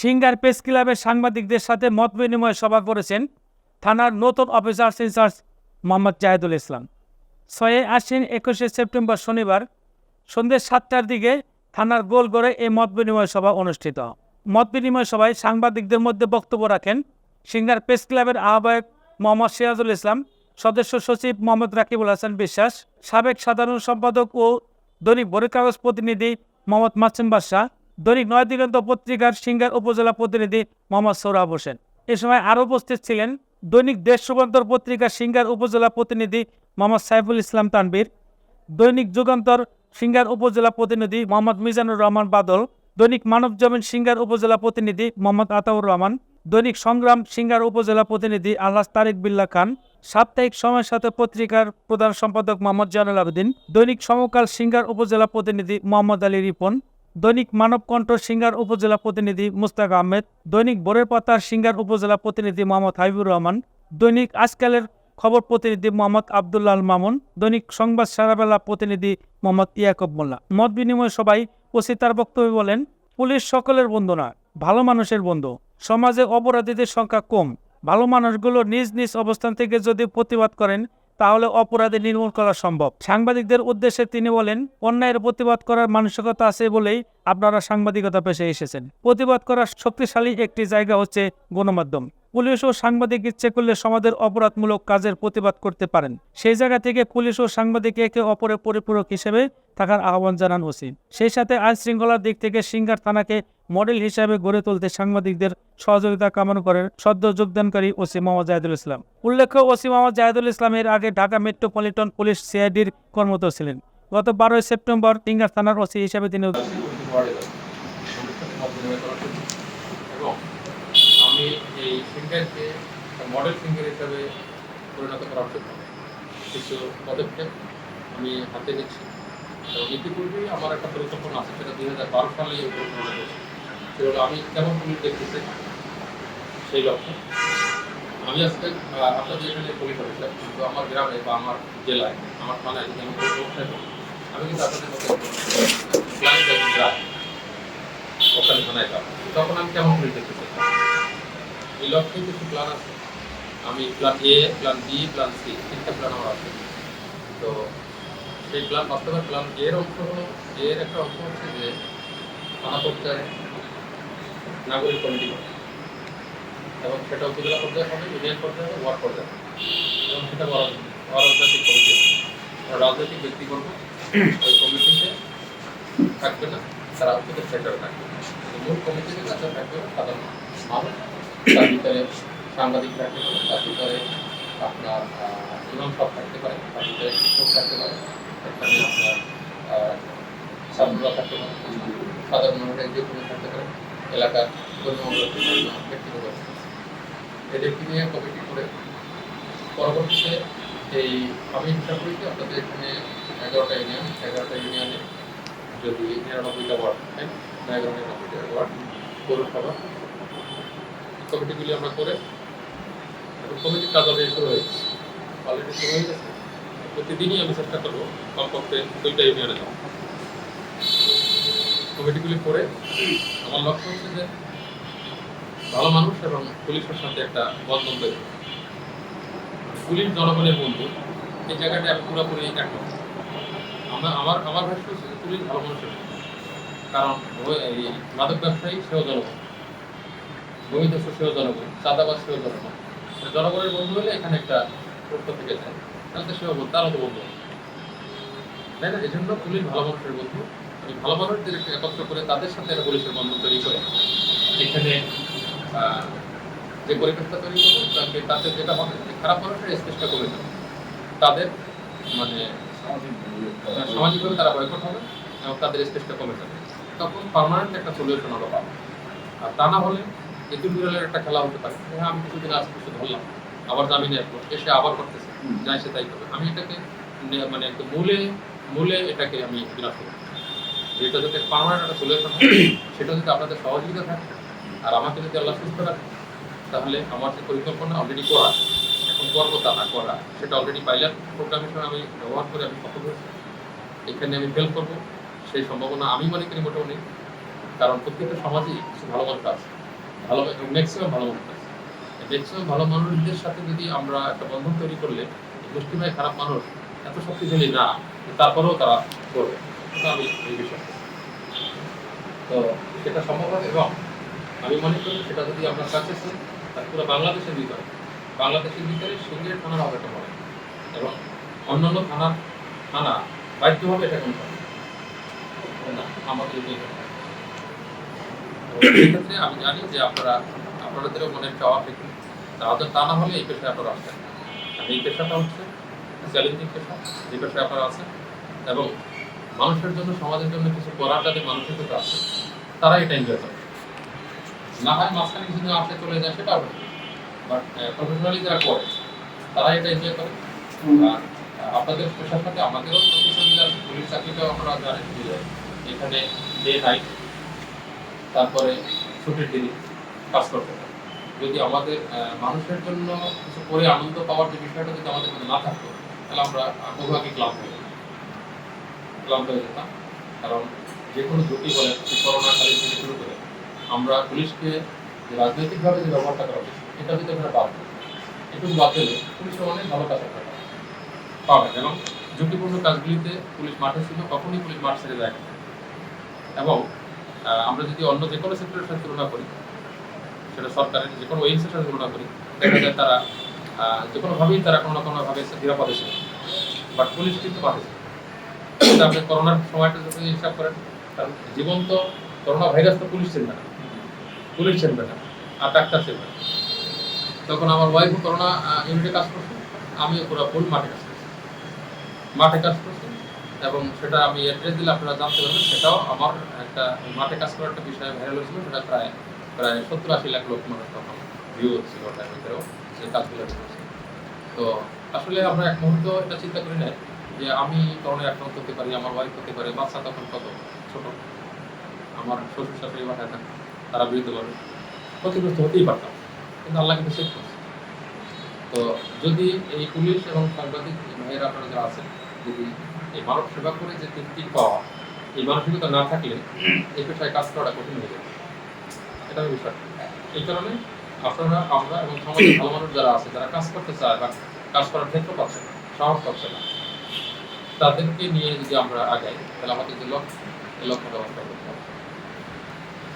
Singer press ক্লাবের সাংবাদিকদের সাথে মত বিনিময় সভা করেছেন থানার নতুন officer in charge Mohammad Jahedul Islam ছয়ে আশ্বিন একুশে সেপ্টেম্বর শনিবার সন্ধ্যে সাতটার দিকে থানার গোলগড়ে এই মত বিনিময় সভা অনুষ্ঠিত। মত বিনিময় সভায় সাংবাদিকদের মধ্যে বক্তব্য রাখেন সিঙ্গার প্রেস ক্লাবের আহ্বায়ক মোহাম্মদ সিরাজুল ইসলাম, সদস্য সচিব মোহাম্মদ রাকিবুল হাসান বিশ্বাস, সাবেক সাধারণ সম্পাদক ও দৈনিক বরের কাগজ প্রতিনিধি মোহাম্মদ মাসুম বাদশাহ দৈনিক নয় দিগন্ত পত্রিকার সিঙ্গার উপজেলা প্রতিনিধি মোহাম্মদ সৌরভ হোসেন। এ সময় আরও উপস্থিত ছিলেন দৈনিক দেশ রূপান্তর পত্রিকার সিঙ্গার উপজেলা প্রতিনিধি মোহাম্মদ সাইফুল ইসলাম তানবীর দৈনিক যুগান্তর সিঙ্গার উপজেলা প্রতিনিধি মোহাম্মদ মিজানুর রহমান বাদল, দৈনিক মানব জমিন সিঙ্গার উপজেলা প্রতিনিধি মোহাম্মদ আতাউর রহমান, দৈনিক সংগ্রাম সিঙ্গার উপজেলা প্রতিনিধি আল্লাহ তারিক বিল্লা খান, সাপ্তাহিক সময়ের সাথে পত্রিকার প্রধান সম্পাদক মোহাম্মদ জানুল আবেদিন, দৈনিক সমকাল সিঙ্গার উপজেলা প্রতিনিধি মোহাম্মদ আলী রিপন দৈনিক মানবকণ্ঠ সিঙ্গার উপজেলা প্রতিনিধি মুস্তাক আহমেদ, দৈনিক বোরের পাতার সিঙ্গার উপজেলা প্রতিনিধি মোহাম্মদ হাবিবুর রহমান, দৈনিক আজকালের খবর প্রতিনিধি মোহাম্মদ আবদুল্লাহ মামুন, দৈনিক সংবাদ সারাবেলা প্রতিনিধি মোহাম্মদ ইয়াকব মোল্লা। মত বিনিময় সবাই ওসি তার বক্তব্যে বলেন, পুলিশ সকলের বন্ধু না ভালো মানুষের বন্ধু। সমাজে অপরাধীদের সংখ্যা কম। ভালো মানুষগুলো নিজ নিজ অবস্থান থেকে যদি প্রতিবাদ করেন তাহলে অপরাধে নির্মূল করা সম্ভব। সাংবাদিকদের উদ্দেশ্যে তিনি বলেন, অন্যায়ের প্রতিবাদ করার মানসিকতা আছে বলেই আপনারা সাংবাদিকতা পেশে এসেছেন। প্রতিবাদ করার শক্তিশালী একটি জায়গা হচ্ছে গণমাধ্যম। পুলিশ ও সাংবাদিক ইচ্ছে করলে সমাজের অপরাধমূলক কাজের প্রতিবাদ করতে পারেন। সেই জায়গা থেকে পুলিশ ও সাংবাদিক একে অপরের পরিপূরক হিসেবে থাকার আহ্বান জানান ওসি। সেই সাথে আইন শৃঙ্খলার দিক থেকে সিঙ্গার থানাকে মডেল হিসাবে গড়ে তুলতে সাংবাদিকদের সহযোগিতা কামনা করেন সদ্য যোগদানকারী ওসি মোহাম্মদ জাহিদুল ইসলাম। উল্লেখ্য, ওসি মোহাম্মদ জাহিদুল ইসলামের আগে ঢাকা মেট্রোপলিটন পুলিশ সিআইডির কর্মরত ছিলেন। গত বারোই সেপ্টেম্বর সিঙ্গার থানার ওসি হিসাবে তিনি ওয়ার্ডে যাব অনুষ্ঠানে মত বিনিময় করার জন্য। এবং আমি এই সিঙ্গারকে মডেল সিঙ্গার হিসাবে পরিণত করার জন্য কিছু পদক্ষেপ আমি হাতে নিচ্ছি। এবং ইতিপূর্বেই আমার একটা পরিকল্পনা আছে, সেটা দুই হাজার বারো সালে এই পরিকল্পনা করেছি সেটা হলো আমি কেমন পুলিশ দেখতেছি সেই লক্ষ্যে। আমি আজকে আপনাদের এখানে অফিসার কিন্তু আমার গ্রামে বা আমার জেলায়, আমার থানায় যদি আমি আমি কিন্তু আপনাদের মতো ক্লায়েন্ট একজন যায় ওখানে থানায় যাব তখন আমি কেমন পুলিশ দেখতে চাই এই লক্ষ্যে কিছু প্ল্যান আছে। আমি plan A plan B plan C তিনটা প্ল্যান আমার আছে। তো সেই প্ল্যান বাস্তবের প্ল্যান এর অংশ হলো এর একটা অংশ হচ্ছে যে থানা পর্যায়ে নাগরিক কমিটি এবং সেটা উপজেলা পর্যায়ে হবে, ইউনিয়ন পর্যায়ে হবে, ওয়ার্ড পর্যায়ে। এবং সেটা বড় অরাজনৈতিক কমিটি রাজনৈতিক ব্যক্তি ওই কমিটিতে থাকবে না, তারা উপদের সেক্টরে থাকবে। মূল কমিটিতে কাছে থাকবে সাধারণ মানুষ তার ভিতরে সাংবাদিক থাকতে পারে তার ভিতরে আপনার ইমাম সব থাকতে পারে, তার ভিতরে শিক্ষক থাকতে পারে এখানে আপনার ছাত্ররা থাকতে পারে, সাধারণ মানুষের যে কোনো থাকতে পারে, এলাকার গণ্যমান্য ব্যক্তিগত এদেরকে নিয়ে কমিটি করে? পরবর্তীতে এই আমি হিসাব করি যে আপনাদের এখানে এগারোটা ইউনিয়ন এগারোটা ইউনিয়নে যদি নিরানব্বইটা ওয়ার্ড থাকে বা এগারো নিরানব্বইটা ওয়ার্ড পৌরসভা কমিটিগুলি আমরা করে এবং কমিটির কাজ অলরেডি শুরু হয়েছে। অলরেডি শুরু হয়ে গেছে। প্রতিদিনই আমি চেষ্টা করব কমপক্ষে দুইটা ইউনিয়নে যাওয়া কমিটিগুলি করে আমার লক্ষ্য হচ্ছে যে ভালো মানুষ এবং পুলিশের সাথে একটা বন্ধন তৈরি পুলিশ জনগণের বন্ধু, এই জায়গাটা পুরোপুরি একমত। আমরা, আমার আমার ভাষ্য হচ্ছে যে পুলিশ ভালো মানুষের কারণ মাদক ব্যবসায়ী, সেও জনগণ। ভূমিদস্য সেও জনগণ চাঁদাবাজ সেও জনগণ। মানে জনগণের বন্ধু হলে এখানে একটা প্রশ্ন থেকে যায়। তাহলে তো সেও বন্ধু, তারও তো বন্ধু। তাই না? এই জন্য পুলিশ ভালো মানুষের বন্ধু। আমি ভালো মানুষদের একটু একত্র করে তাদের সাথে একটা পুলিশের বন্ধন তৈরি করে। এখানে যে পরিবেশটা তৈরি করব তাকে তাতে যেটা হবে খারাপ মানুষের স্পেসটা কমে যাবে তাদের মানে সামাজিকভাবে তারা বয়কট হবে এবং তাদের স্পেসটা কমে যাবে। তখন পার্মানেন্ট একটা সলিউশন আমরা পাবো। আর তা না হলে এতুল বিড়ালের একটা খেলা হতে পারে। হ্যাঁ আমি কিছুদিন আজ কিছু ধরলাম। আবার জামিনে আসব। এসে আবার করতেছে। যাই সে তাই করবে। আমি এটাকে মানে একটু মূলে মূলে এটাকে আমি বিনাশ করব। যেটা যাতে পার্মানেন্ট একটা সলিউশন হয় সেটা যদি আপনাদের সহযোগিতা থাকে আর আমাকে যদি আল্লাহ সুস্থ রাখে তাহলে আমার যে পরিকল্পনা অলরেডি করা এখন করব তা না করা সেটা অলরেডি পাইলট প্রোগ্রামের সঙ্গে আমি ব্যবহার করে আমি সফল হয়েছি। এখানে আমি ফেল করব। সেই সম্ভাবনা আমি মনে করি মোটামুটি কারণ প্রত্যেকটা সমাজেই কিছু ভালো মানুষ আছে। ভালো ম্যাক্সিমাম ভালো মানুষ ম্যাক্সিমাম ভালো মানুষদের সাথে যদি আমরা একটা বন্ধন তৈরি করলে মুষ্টিমেয় খারাপ মানুষ, এত শক্তিশালী না তারপরেও তারা করবে। আমি এই বিষয়ে তো সেটা সম্ভব হবে এবং আমি মনে করি সেটা যদি আমরা সাকসেস হই তাহলে পুরো বাংলাদেশের ভিতরে বাংলাদেশের ভিতরে সিঙ্গের থানার হবে এবং অন্যান্য থানা বাধ্য হবে। এটা কোনো না? আমাদের সেক্ষেত্রে আমি জানি যে আপনারা, আপনাদেরও মনের চাওয়া ঠিক তাদের তা না হলে এই পেশায় আপনারা আসছেন আর এই পেশাটা হচ্ছে চ্যালেঞ্জিং পেশা, যে পেশায় আপনারা আছেন। এবং মানুষের জন্য, সমাজের জন্য কিছু করার যাদের মানুষের কাছে আছে তারা এটা এনজয় করে। না হয় মাঝখানে কিছু দিন আসে, চলে যায় সেটা হবে বাট প্রফেশনালি যারা করে তারা এটা এনজয় করে। আর আপনাদের পেশার সাথে আমাদেরও আছে। পুলিশ চাকরিটাও আপনারা জানেন এখানে ডে নাইট তারপরে ছুটির দিনে কাজ করতে হয় যদি আমাদের মানুষের জন্য কিছু করে আনন্দ পাওয়ার যে বিষয়টা যদি আমাদের মধ্যে না থাকতো তাহলে আমরা আহ, বহু আগে ক্লান্ত হয়ে ক্লান্ত হয়ে যেতাম। কারণ যে কোনো ঝুঁকি বলে করোনা কালীন থেকে শুরু করে আমরা পুলিশকে যে রাজনৈতিকভাবে যে ব্যবহারটা করা উচিত এটা যদি আমরা বাদ দিই, এটুকু বাদ দিলে পুলিশের অনেক ভালো কাজ একটা পাবে। এবং ঝুঁকিপূর্ণ কাজগুলিতে পুলিশ মাঠে ছিল কখনই পুলিশ মাঠ ছেড়ে যায় এবং আমরা যদি অন্য যে কোনো সেক্টরের সাথে তুলনা করি, সেটা সরকারের যে কোনো ওয়েবসাইটের সাথে তুলনা করি, দেখা যায় তারা যে কোনোভাবেই তারা কোনো না কোনোভাবে নিরাপদে ছিল বাট পুলিশ কিন্তু মাঠে কিন্তু আপনি করোনার সময়টা যদি হিসাব করেন কারণ জীবন্ত করোনা ভাইরাস তো পুলিশ চিনবে না। পুলিশ চিনবে না, আর ডাক্তার চিনবে না। তখন আমার ওয়াইফ করোনা ইউনিটে কাজ করছে, আমিও পুরো ফুল মাঠে কাজ করছি। মাঠে কাজ করছি এবং সেটা আমি অ্যাড্রেস দিলে আপনারা জানতে পারবেন, সেটাও আমার একটা মাঠে কাজ করার একটা বিষয় ভাইরাল হয়েছিল, সেটা প্রায় প্রায় সত্তর আশি লাখ লোক মানুষ তখন ভিউ হচ্ছিল ওটার ভিতরেও সেই কাজগুলো তো আসলে আমরা এক মুহূর্ত এটা চিন্তা করি না যে আমি করোনায় আক্রান্ত হতে পারি, আমার ওয়াইফ হতে পারে, বাচ্চা তখন কত? ছোট। আমার শ্বশুর শাশুড়ি বাসায় থাকে, তারা বিরুদ্ধে পারবে ক্ষতিগ্রস্ত হতেই পারতাম, কিন্তু আল্লাহ কিন্তু সেভ করছে। তো যদি এই পুলিশ এবং সাংবাদিক ভাইয়েরা আপনারা যারা আছেন, যদি এই মানব সেবা করে যে তৃপ্তি পাওয়া এই মানসিকতা না থাকলে এই পেশায় কাজ করাটা কঠিন হয়ে যাবে এটা বিষয়। এই কারণে আপনারা আমরা এবং সমাজের ভালো মানুষ যারা আছে যারা কাজ করতে চায় বা কাজ করার ক্ষেত্র পাচ্ছে না সাহস পাচ্ছে না। তাদেরকে নিয়ে যদি আমরা আগাই তাহলে আমাদের যে লক্ষ্য এই লক্ষ্য ব্যবস্থা করতে